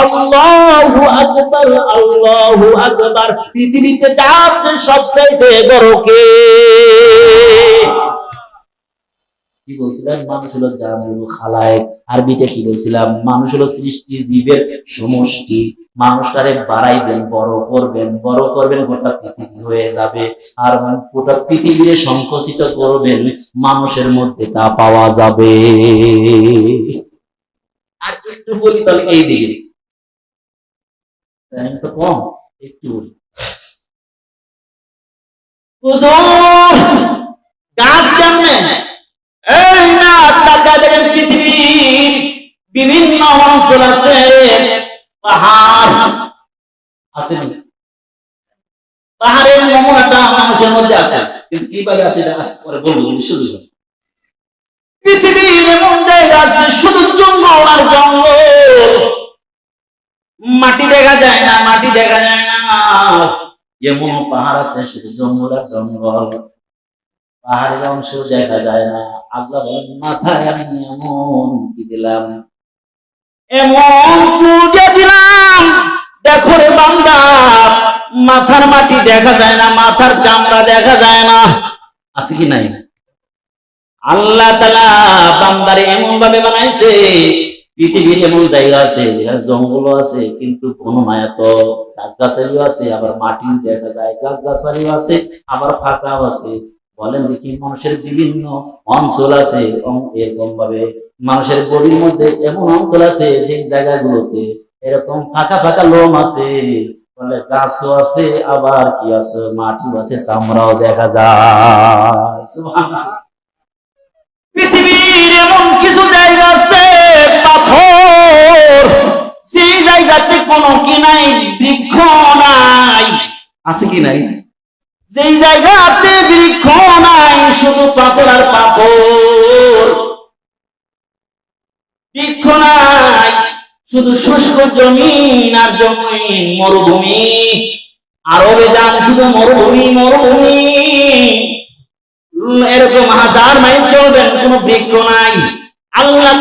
আল্লাহু আকবার আল্লাহু আকবার। পৃথিবীতে আছে বড় কে? কি বলছিলাম মানুষ হলো খালায়েক আরবিতে কি বলছিলাম? মানুষ হলো সৃষ্টি জীবের সমষ্টি। মানুষটারে বাড়াইবেন, বড় করবেন। বড় করবেন, গোটা পৃথিবী হয়ে যাবে। আর গোটা পৃথিবীরে সংকুচিত করবেন, মানুষের মধ্যে তা পাওয়া যাবে। আর একটু বলি তাহলে এই দিকে। টাইম তো কম একটু বলি গাছ কেমনে? এই না টাকা দেখেন পৃথিবীর বিভিন্ন অঞ্চল আছে পাহাড় আছে? পাহাড়ের নমুনাটা মানুষের মধ্যে আছে কিন্তু কীভাবে আছে এটা পরে বলব শুধু। পৃথিবীর এমন জায়গা আছে শুধু জঙ্গল আর জঙ্গল। মাটি দেখা যায় না, মাটি দেখা যায় না। এমন পাহাড় আছে, শুধু জঙ্গল আর জঙ্গল। পাহাড়ের অংশ দেখা যায় না। আল্লাহ মাথায় আমি এমন কি দিলাম? এমন চুল দিলাম। দেখো রে বান্দা, মাথার মাটি দেখা যায় না, মাথার চামড়া দেখা যায় না। আছে কি নাই? আল্লাহ তালা বান্দারে এমন ভাবে বানাইছে পৃথিবীর এমন জায়গা আছে, যেখানে জঙ্গল আছে, কিন্তু ঘন না এত গাছ গাছালিও আছে, আবার মাটি দেখা যায় গাছ গাছালিও আছে, আবার ফাঁকাও আছে। বলেন দেখি মানুষের বিভিন্ন অঞ্চল আছে, এরকম ভাবে মানুষের বডির মধ্যে এমন অঞ্চল আছে যে জায়গাগুলোতে এরকম ফাঁকা ফাঁকা লোম আছে। বলে গাছও আছে, আবার কি আছে? মাটিও আছে, চামড়াও দেখা যায়। পৃথিবীর এমন কিছু জায়গাতে কোনো কি নাই বৃক্ষ নাই। আছে কি নাই? যেই জায়গাতে বৃক্ষ নাই শুধু পাথর আর পাথর। বৃক্ষ নাই শুধু শুষ্ক জমিন আর জমিন মরুভূমি। আরবে যান শুধু মরুভূমি মরুভূমি। এরকম হাজার মাইল চলবেন কোন বৃক্ষ নাই। আল্লাহ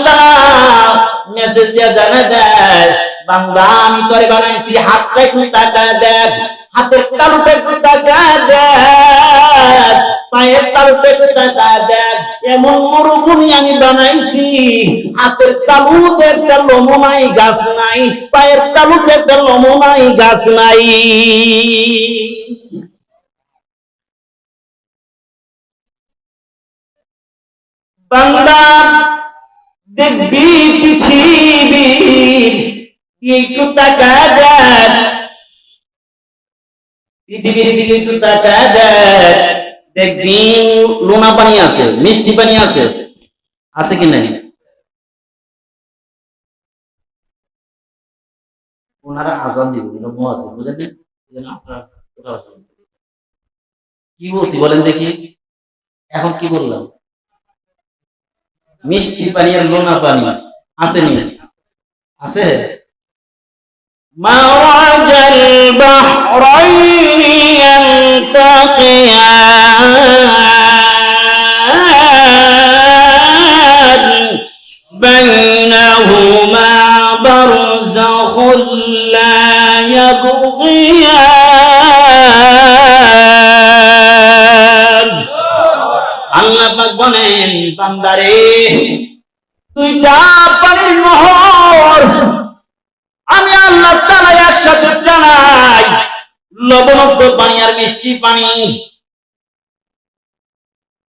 মেসেজ দিয়া জানা দেয় বান্দা আমি বানাইছি হাতটা একটু তাকায় দেখ, হাতের তালুটা একটু তাকায় দেখ, পায়ের তালুটা একটু তাকায় দেখ, এমন মরুভূমি আমি বানাইছি, হাতের তালুতে একটা লোমো নাই গাছ নাই, পায়ের তালুতে একটা লোমো নাই গাছ নাই। বান্দা দেখবি পৃথিবীর একটু দেখ পৃথিবীর দিকে একটু দেখ দেখবি লোনা পানি আছে, মিষ্টি পানি আছে। আছে কি নাই? ওনারা আজান দিব আছে বুঝলেন এই জন্য আপনারা কোথাও আসবেন না। কি বলছি বলেন দেখি। এখন কি বললাম? মিষ্টি পানি আর লোনা পানি, আছে নি? আছে? مرج البحرين يلتقيان بينهما برزخ لا يبغيان আল্লাহ পাক বলেন বান্দারে দুইটা পানির নহর আমি আল্লাহ তাআলা একসাথে চালাই লবণাক্ত পানি আর মিষ্টি পানি।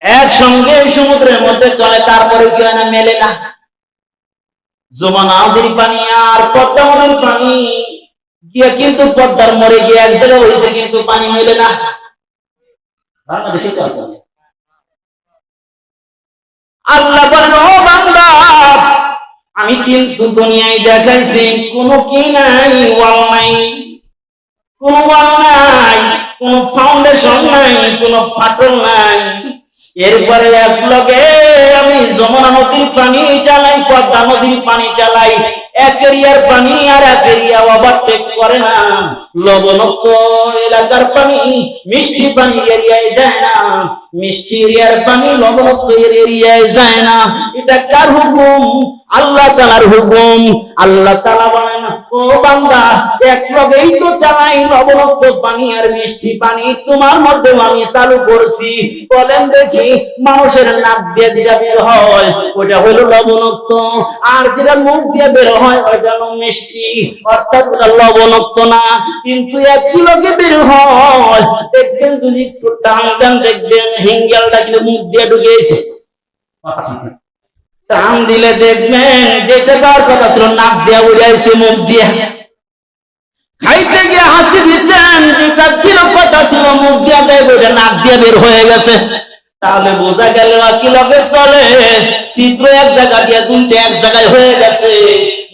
একসঙ্গে সমুদ্রের মধ্যে চলে, তারপরে কি না, মেলে না। যমুনা নদীর পানি আর পদ্মা নদীর পানি। গিয়ে কিন্তু পদ্মার মরে গিয়ে এক জায়গায় হয়েছে কিন্তু পানি মেলে না। বাংলাদেশে তো আছে। আমি কিন্তু দুনিয়ায় দেখাইছি, কোনো কি নাই ওয়াল নাই। কোনো ওয়াল নাই, কোনো ফাউন্ডেশন নাই, কোনো ফাটল নাই। এরপরে এক লগে আমি যমুনা নদীর পানি চালাই, পদ্মা নদীর পানি চালাই, এক এরিয়ার পানি আর এক এরিয়া ওভারটেক করে না। লবণাক্ত এলাকার পানি, মিষ্টি পানি এরিয়ায় যায় না। মিষ্টি এরিয়ার পানি লবণাক্ত এরিয়ায় যায় না। এটা কার হুকুম? আল্লাহ তালার হুকুম। আল্লাহ তালা বলেন, ও বান্দা, এক লগেই তো চালাই লবণাক্ত পানি আর মিষ্টি পানি। তোমার মধ্যে আমি চালু করছি। বলেন দেখি, মানুষের নাক দিয়ে যেটা বের হয়, ওটা হলো লবণাক্ত। আর যেটা মুখ দিয়ে বের হয়, ওটা হলো মিষ্টি। অর্থাৎ ওটা লবণাক্ত না। কিন্তু একই লগে বের হয়। দেখবেন যদি একটু টান টান দেখবেন, হিঙ্গেলটা কিন্তু মুখ দিয়ে ঢুকেছে টান দিলে দেখবেন যেটা যাওয়ার কথা ছিল, নাক দিয়া উড়াইছে, মুখ দিয়া। খাইতে গিয়ে হাসি দিচ্ছেন, যেটা ছিল কথা ছিল, মুখ দিয়া যাইব ওটা নাক দিয়া বের হয়ে গেছে। তাহলে বোঝা গেল কি লগে চলে। চিত্র এক জায়গা দিয়ে দুইটা এক জায়গায় হয়ে গেছে।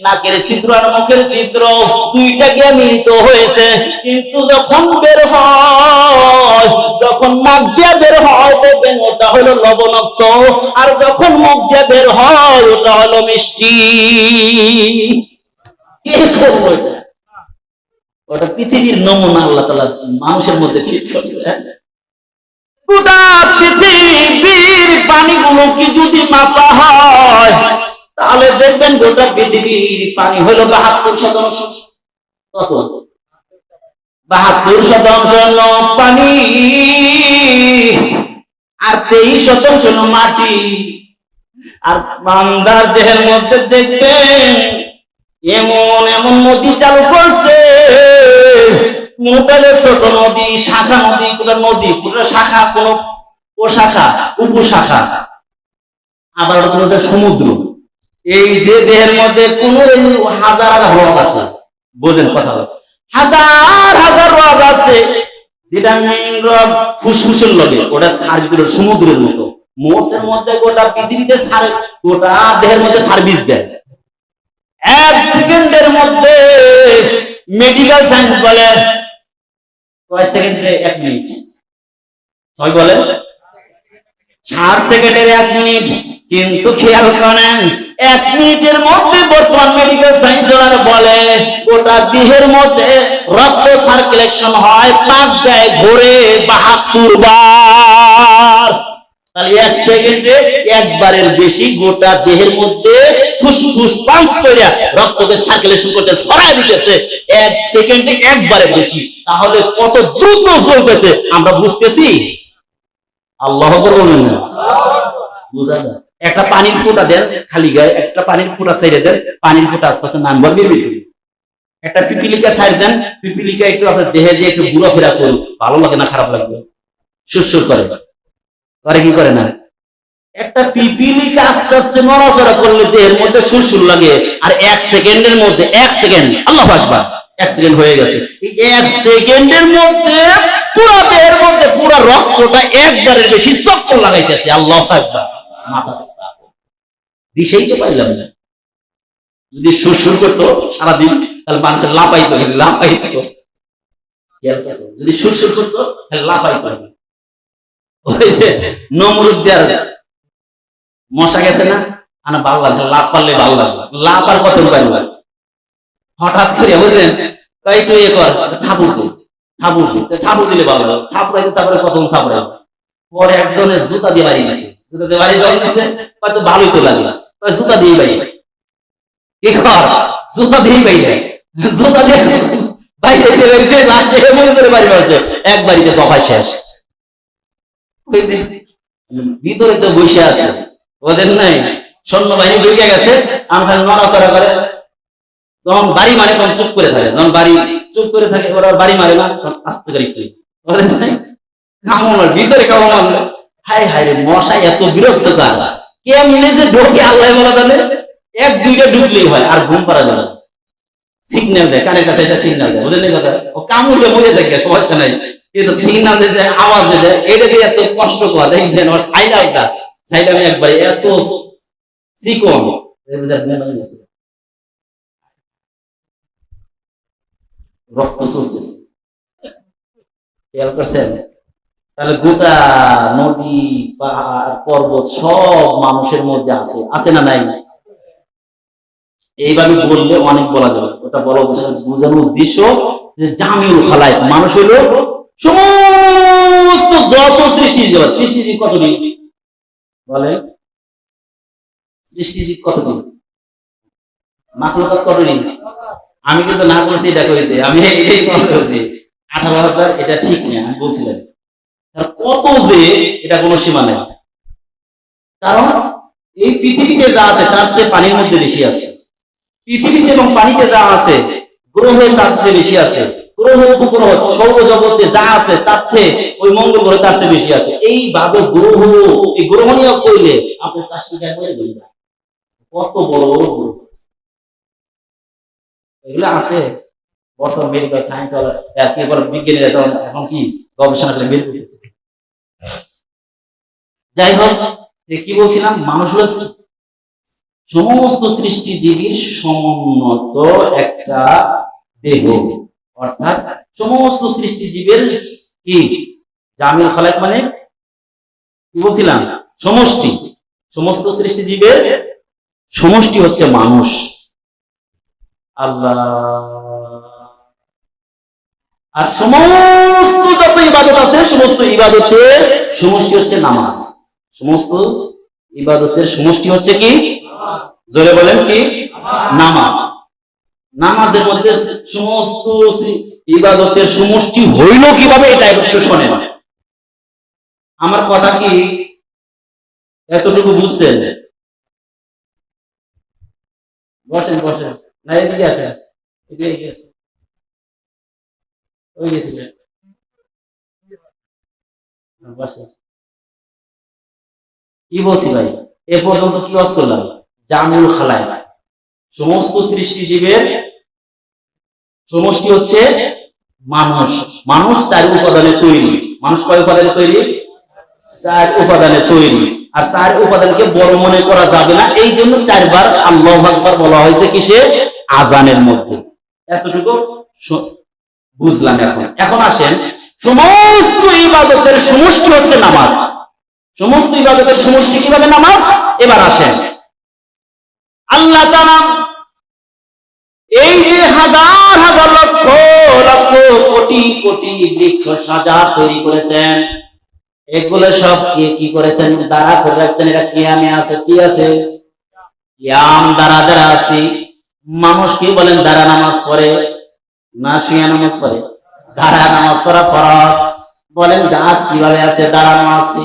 নাকের ছিদ্র আর মুখের ছিদ্র দুইটা গিয়ে মিলিত হয়েছে। কিন্তু যখন বের হয়, যখন নাক দিয়ে বের হয়, দেখবেন ওটা হলো লবণাক্ত। আর যখন মুখ দিয়ে বের হয়, ওটা হলো মিষ্টি। ওটা পৃথিবীর নমুনা আল্লাহ তালা মানুষের মধ্যে ফিট করছে হ্যাঁ? পৃথিবীর পানিগুলো কি যদি মাপা হয় তাহলে দেখবেন গোটা পৃথিবীর পানি হলো বাহাত্তর শতাংশ। বাহাত্তর শতাংশ পানি। আর তেইশ শতাংশ হলো মাটি। আর বান্দার দেহের মধ্যে দেখবেন এমন এমন নদী চালু করছে। মোবাইলে ছোট নদী, শাখা নদী, কোন নদী, কোন শাখা কোন শাখা উপশাখা। আবার সমুদ্র। এই যে দেহের মধ্যে কোন হাজার হাজার রক আছে, বোঝেন কথা। হাজার হাজার রক আছে, যেটা মেইন রক ফুসফুসের লগে, ওটা সার্ভিস সমুদ্রের মতো। মুহূর্তের মধ্যে গোটা পৃথিবীতে সার, গোটা দেহের মধ্যে সার্ভিস দেয়। এক সেকেন্ডের মধ্যে মেডিকেল সায়েন্স বলে, কয় সেকেন্ডে এক মিনিট? সবাই বলেন ষাট সেকেন্ডের এক মিনিট। কিন্তু খেয়াল করেন, এক মিনিটের মধ্যে বর্তমান মেডিকেল সায়েন্স ওনারা বলে, গোটা দেহের মধ্যে রক্ত সার্কুলেশন হয় পাক দেয় ঘুরে বাহাত্তর বার। এক সেকেন্ডে একবারের বেশি গোটা দেহের মধ্যে ফুসফুস করে রক্তকে সার্কুলেশন করতে ছড়াই দিতেছে, এক সেকেন্ডে একবারের বেশি। তাহলে কত দ্রুত চলতেছে, আমরা বুঝতেছি? আল্লাহ বলবেন না? বুঝা যায়। একটা পানির ফোঁটা দেন, খালি গায়ে একটা পানির ফোঁটা ছেড়ে দেন, পানির ফোঁটা আস্তে আস্তে নাম বলবে একটা পিপিলিকা ছাড় দেন, পিপিলিকা একটু আপনার দেহে দিয়ে একটু ঘোরাফেরা করুন ভালো লাগে না, খারাপ লাগবে। সুরসুর করে। করে কি করে না? একটা পিপিলিকা আস্তে আস্তে নড়াচড়া করলে দেহের মধ্যে সুরসুর লাগে, আর এক সেকেন্ডের মধ্যে, এক সেকেন্ড, আল্লাহ আকবার, এক সেকেন্ড হয়ে গেছে। এই এক সেকেন্ডের মধ্যে, পুরো দেহের মধ্যে, পুরো রক্তটা একবারের বেশি চক্কর লাগাইতেছে, আল্লাহ আকবার। মাথা পাইলাম না, যদি সুরসুর করতো সারাদিন, তাহলে? যদি সুরসুর করতো, তাহলে হয়েছে মশা গেছে না, আনা ভালো লাগে লাভ পারলে ভালো লাগবে লাভ আর কত পারবে? হঠাৎ করে বুঝলেন একটু ইয়ে কর দে থাপুর থাপুর দিলে ভালো লাগে থাপুরাইতে তারপরে কত পরে একজনের জুতা দিয়ে বাড়ি দিছে জুতা বাড়ি যখন দিছে হয়তো ভালোই তো জুতা দিয়ে কি দিয়ে দিয়ে বাইরে, লাস্টে বাড়ি এক বাড়িতে দফা শেষ। ভিতরে তো বসে আছে। বোঝেন নাই। সৈন্যবাহিনী ঢুকে গেছে আমরা নড়াচড়া করে। যখন বাড়ি মারে, তখন চুপ করে থাকে। যখন বাড়ি চুপ করে থাকে, ওরা বাড়ি মারে না আস্তে করে একটু। ভিতরে হাই হাই রে মশাই, এত বিরক্ত কার? কেমনে যে ঢোকে, আল্লাহ বলা তাহলে এক, দুইটা ঢুকলেই হয়, আর ঘুম পারা যাবে সিগন্যাল দেয়, কানের কাছে এটা সিগন্যাল দেয়, বুঝলেন কথা? ও কামড়ে মরে যায় সমস্যা নাই। কিন্তু সিগন্যাল দিয়ে যে আওয়াজ দেয়, এটা এত কষ্ট করে, দেখবেন ওর সাইলামটা সাইলামে একবারে এত চিকন। রক্ত চলতেছে। খেয়াল করছেন? তাহলে গোটা নদী, পাহাড়, পর্বত সব মানুষের মধ্যে আছে। আছে না নাই? এইভাবে বললে অনেক বলা যাবে। ওটা বলা বোঝানোর উদ্দেশ্য যে জামিউল খালায় মানুষ হইল সমস্ত যত সৃষ্টি সৃষ্টি কতদিন বলেন। সৃষ্টি কতদিন মাখলুকাত কতদিন আমি কিন্তু না বলছি এটা কইতে, আমি এটাই করছি আঠারো হাজার এটা ঠিক নেই আমি বলছিলাম কত যে এটা কোনো সীমা নেই। কারণ এই পৃথিবীতে যা আছে, তার চেয়ে পানির মধ্যে বেশি আছে। পৃথিবীতে এবং পানিতে যা আছে, গ্রহে তার চেয়ে বেশি আছে। গ্রহ, উপগ্রহ, সৌরজগতে যা আছে, তার থেকে ওই মঙ্গল তার চেয়ে বেশি আছে। এইভাবে গ্রহ, এই গ্রহ নিয়োগ করলে করে কত বড় বড় গ্রহ। এগুলো আছে বর্তমান মেডিকেল সায়েন্স বিজ্ঞানীরা এখন কি গবেষণা করে বের করতেছে। যাই হোক কি বলছিলাম? মানুষ হলো সমস্ত সৃষ্টিজীবীর সমুন্নত একটা দেহ। অর্থাৎ সমস্ত সৃষ্টিজীবের কি? জামিল খালেক মানে? কি বলছিলাম? সমষ্টি। সমস্ত সৃষ্টিজীবের সমষ্টি হচ্ছে মানুষ। আল্লাহ। আর সমস্ত যত ইবাদত আছে, সমস্ত ইবাদতের সমষ্টি হচ্ছে নামাজ। সমস্ত ইবাদতের সমষ্টি হচ্ছে কি? জোরে বলেন কি? নামাজ। নামাজের মধ্যে সমস্ত ইবাদতের সমষ্টি হইল কীভাবে এটা একটু শোনেন। আমার কথা কি এতটুকু বুঝছেন? বসেন বসেন। না এদিকে আসেন। এদিকে ওই গেছিলেন হ্যাঁ, বসেন। কি বলছি ভাই? এ পর্যন্ত কি ওয়াজ করলাম? জামুল খালায়। সমস্ত সৃষ্টিজীবের সমষ্টি হচ্ছে মানুষ। মানুষ চার উপাদানে তৈরি। মানুষ কয় উপাদানে তৈরি? চার উপাদানে তৈরি। আর চার উপাদানকে বড় মনে করা যাবে না। এই জন্য চারবার আল্লাহ আকবার বলা হয়েছে কিসে? আজানের মধ্যে। এতটুকু বুঝলাম এখন। এখন আসেন। সমস্ত ইবাদতের সমষ্টি হচ্ছে নামাজ। সমস্ত ইবাদতের সমষ্টি কীভাবে নামাজ? এবার আসেন। আল্লাহ তাআলা এই যে হাজার হাজার লক্ষ লক্ষ কোটি কোটি বৃক্ষ সাজা তৈরি করেছেন, এগুলো সব কি কি করেছেন? দাঁড়া করে রাখছেন এটা কিয়ামে আছে, কি আছে? কিয়াম দাঁড়া দাঁড়া আছি। মানুষ কি বলেন, দাঁড়া নামাজ পড়ে? না শুয়ে নামাজ পড়ে। দাঁড়া নামাজ পড়া ফরজ। বলেন গাছ কীভাবে আছে? দাঁড়ানো আছে।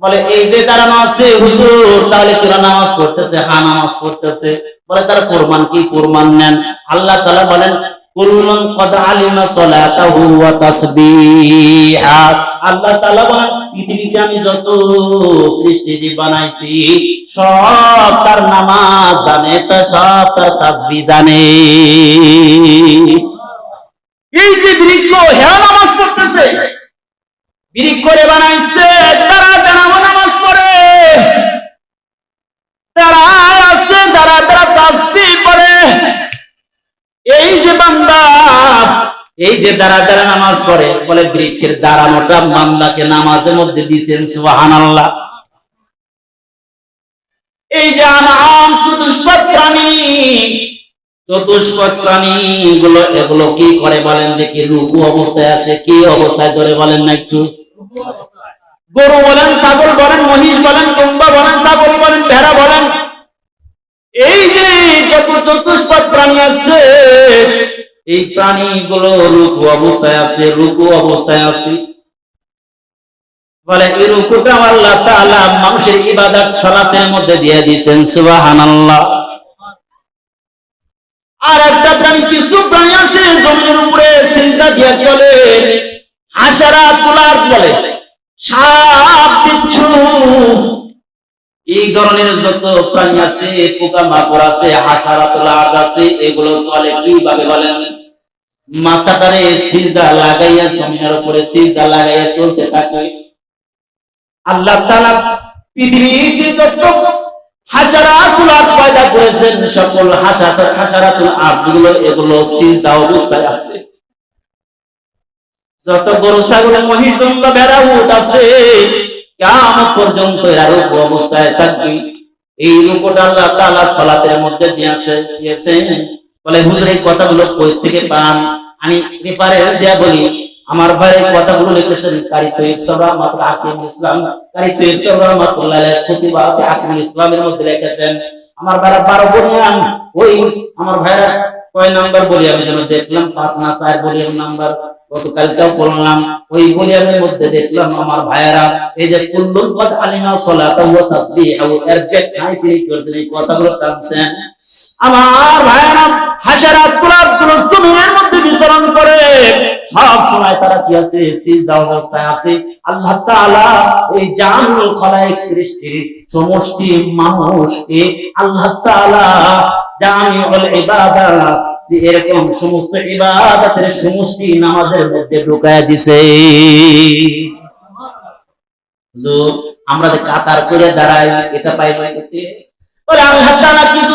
বলে, এই যে তারা আছে হুজুর, তাহলে তোরা নামাজ পড়তেছে হা নামাজ পড়তেছে। বলে, তারা কোরবান কি কোরবান নেন? আল্লাহ তাআলা বলেন কদ আলিমা ওয়া তাসবিহা। আল্লাহ তাআলা বলেন, পৃথিবীতে আমি যত সৃষ্টিজীব বানাইছি, সব তার নামাজ জানে সব তার তাসবিহ জানে। এই যে বৃক্ষ হেরা নামাজ পড়তেছে। বৃক্ষ করে বানাইছে এই যে দাঁড়া দাঁড়া নামাজ পড়ে, বলে বৃক্ষের দাঁড়ানোটা বান্দাকে নামাজের মধ্যে দিয়েছেন, সুবহানাল্লাহ। এই যে আনাম চতুষ্পদ প্রাণী প্রাণী কি করে বলেন দেখি রুকু অবস্থায় আছে, কি অবস্থায় বলেন না একটু? গরু বলেন বলেন বলেন ভেড়া এই যে প্রাণী আছে এই প্রাণীগুলো রুকু অবস্থায় আছে, রুকু অবস্থায় আছে। বলে, এই রুকুটা আল্লাহ তাআলা মানুষের ইবাদত সালাতের মধ্যে দিয়ে দিয়েছেন, সুবহানাল্লাহ। আর একটা প্রাণী, কিছু প্রাণী আছে জমির উপরে সিজদা দিয়ে চলে, হাসারা তুলার বলে, সাপ, বিচ্ছু। এই ধরনের যত প্রাণী আছে পোকা মাকড় আছে, হাসারা তুলার আছে, এগুলো চলে কীভাবে বলেন? মাথাটারে সিজদা লাগাইয়া জমিনের উপরে সিজদা লাগাইয়া চলতে থাকে। আল্লাহ তাআলা পৃথিবীতে যত হাসারাতুল আরদ পয়দা করেছেন, সকল হাসারাত হাসারাতুল আরদগুলো এগুলো সিজদা অবস্থায় আছে। যত গরু, ছাগল, মহিষ দণ্ড ভেড়া, উট আছে, কিয়ামত পর্যন্ত এরা রূপ অবস্থায় থাকবে। এই রূপটা আল্লাহ তাআলা সালাতের মধ্যে দিয়েছে দিয়েছেন। বলে, হুজুর, এই কথাগুলো কই থেকে পান? আমি রেফারেন্স দেয়া বলি, আমার ভাই কথাগুলো লিখেছেন কারি তৈব সরা মাত্র আকিম ইসলাম। কারি তৈব সরা মাত্র প্রতিবাদে আকিম ইসলামের মধ্যে লিখেছেন, আমার ভাইরা বারো বলিয়াম ওই আমার ভাইরা কয় নাম্বার বলি আমি যেন দেখলাম, পাঁচ না চার বলি নাম্বার। গতকালকেও পড়লাম, ওই ভলিউমের মধ্যে দেখলাম আমার ভাইয়েরা, এই যে কুল্লুল আলিমা সালাতা আমার ভাইয়েরা জমিনের মধ্যে বিচরণ করে। সব সময় তারা কি আছে? সিজদা অবস্থায় আছে। আল্লাহ তাআলা এই জানুল খলাইক সৃষ্টির সমষ্টি মানুষকে আল্লাহ তাআলা জামিউল এরকম সমস্ত ইবাদতের সমষ্টি নামাজের মধ্যে ঢুকায় দিছে। আমরা যে কাতার করে দাঁড়াই, এটা পাই না করতে আল্লাহ তাআলা কিছু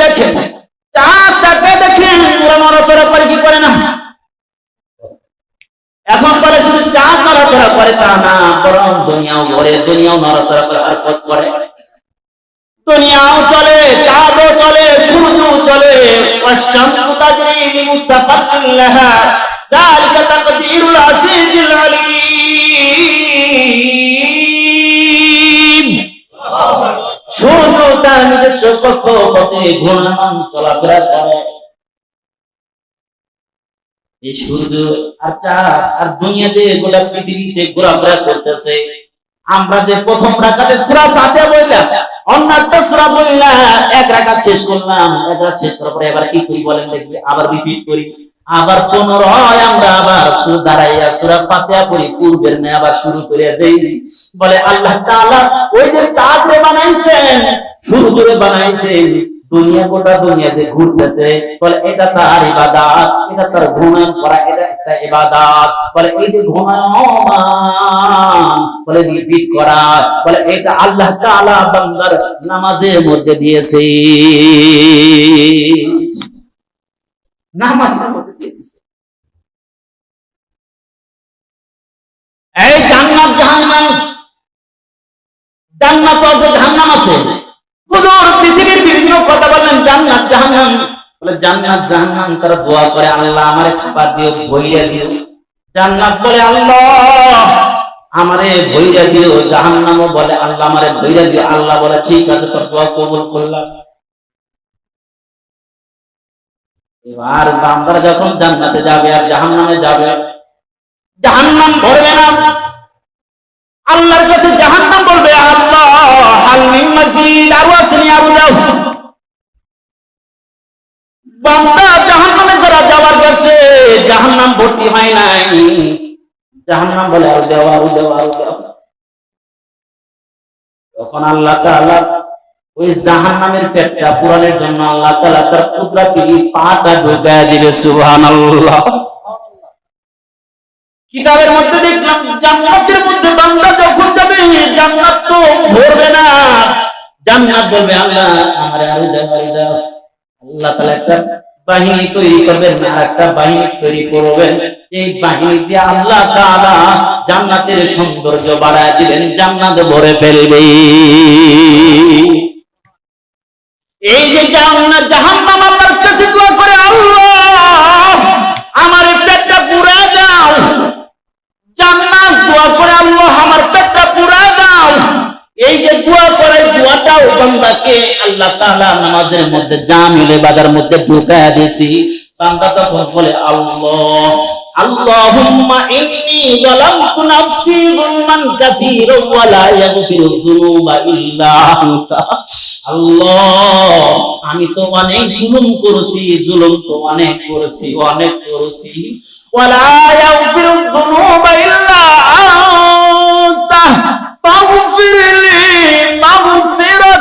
দেখে চাঁদ টাকা দেখে ওরা নড়াচড়া করে কি করে না এখন বলে শুধু চাঁদ নড়াচড়া করে তা না বরং দুনিয়াও ঘরে দুনিয়াও নড়াচড়া করে হারকত করে দুনিয়াও চলে চাঁদও চলে সূর্য চলে والشمس تجري لمستقر لها ذلك تقدير العزيز العليم তার নিজস্ব কক্ষপথে ঘূর্ণায়মান চলাফেরা করে এই সূর্য আর চাঁদ আর দুনিয়াতে গোটা পৃথিবীতে ঘোরাফেরা করতেছে, আমরা যে প্রথম রাকাতে সূরা ফাতিহা বললাম সূরা বললাম এক রাকাত শেষ করলাম, এক রাকাত শেষ করার পরে এবার কি করি বলেন দেখি, আবার রিপিট করি। আবার পুনরায় আমরা আবার দাঁড়াইয়া সূরা ফাতিহা পড়ি, পূর্বের ন্যায় আবার শুরু করে দেই। বলে আল্লাহ তাআলা, ওই যে চাঁদ রে বানাইছেন সূর্য রে বানাইছেন। দুনিয়া গোটা দুনিয়া যে ঘুরতেছে। বলে, এটা তার ইবাদত, এটা তার ঘুমায়ন করা, এটা একটা ইবাদত। বলে, এই যে ঘুমায়মান, বলে, রিপিট করা। বলে, এটা আল্লাহ তাআলা বান্দার নামাজের মধ্যে দিয়েছে। নামাজের মধ্যে দিয়ে দিয়েছে এই জান্নাত জাহান্নাম জান্নাত আছে জাহান্নাম আছে হুজুর পৃথিবীর বিভিন্ন কথা বললেন জান্নাত জাহান্নাম বলে, জান্নাত, জাহান্নাম, তারা দোয়া করে আল্লাহ আমারে খাবার দিও বইয়া দিও। জান্নাত বলে, আল্লাহ আমারে বইরা দিও, জাহান্নামও বলে, আল্লাহ আমারে বইরা দিও। আল্লাহ বলে, ঠিক আছে, তোর দোয়া কবুল করলাম। এবার বান্দারা যখন জান্নাতে যাবে আর জাহান্নামে যাবে, জাহান্নাম ভরবে না। আল্লাহর কাছে জাহান্নাম বলবে, আল্লাহ হাল মিন মাজিদ আরও আসেনি আরও যাও বান্দা জাহান্নামে যারা যাওয়ার কাছে জাহান্নাম ভর্তি হয় নাই। জাহান্নাম বলে আরও দেও আরও দেও আরও তখন আল্লাহ তাআলা ওই জাহান্নামের পেটটা পুরানোর জন্য আল্লাহ তাআলা তার কুদরতি পাটা ঢুকায় দিবে, সুবহানাল্লাহ। কিতাবের মধ্যে দেখলাম, জান্নাতের মধ্যে বান্দা যখন যাবে, জান্নাত তো ভরবে না। জান্নাত বলবে, আল্লাহ, আমার আরও দাও আল্লাহ তাআলা একটা বাহিনী তৈরি করবেন আর একটা বাহিনী তৈরি করবেন। এই বাহিনী দিয়ে আল্লাহ তাআলা জান্নাতের সৌন্দর্য বাড়ায় দিবেন, জান্নাত ভরে ফেলবে। এই যে জান্নাত জাহান্নাম আল্লাহর কাছে দোয়া করে, আল্লাহ আমার পেটটা পুরা দাও। জান্নাত দোয়া করে, আল্লাহ আমার পেটটা পুরা দাও। এই যে দোয়া বান্দাকে আল্লাহ তাআলা নামাজের মধ্যে জামিলে মধ্যে বান্দা তখন বলে, আল্লাহ, আল্লাহুম্মা যালামতু নাফসি যুলমান ওয়া লা ইয়াগফিরু যুনুবা ইল্লা আনতা। আল্লাহ, আমি তো অনেক জুলুম করেছি, জুলুম তো অনেক করেছি অনেক করেছি। ওয়ালা ইয়াগফিরু যুনুবা ইল্লা আনতা। লি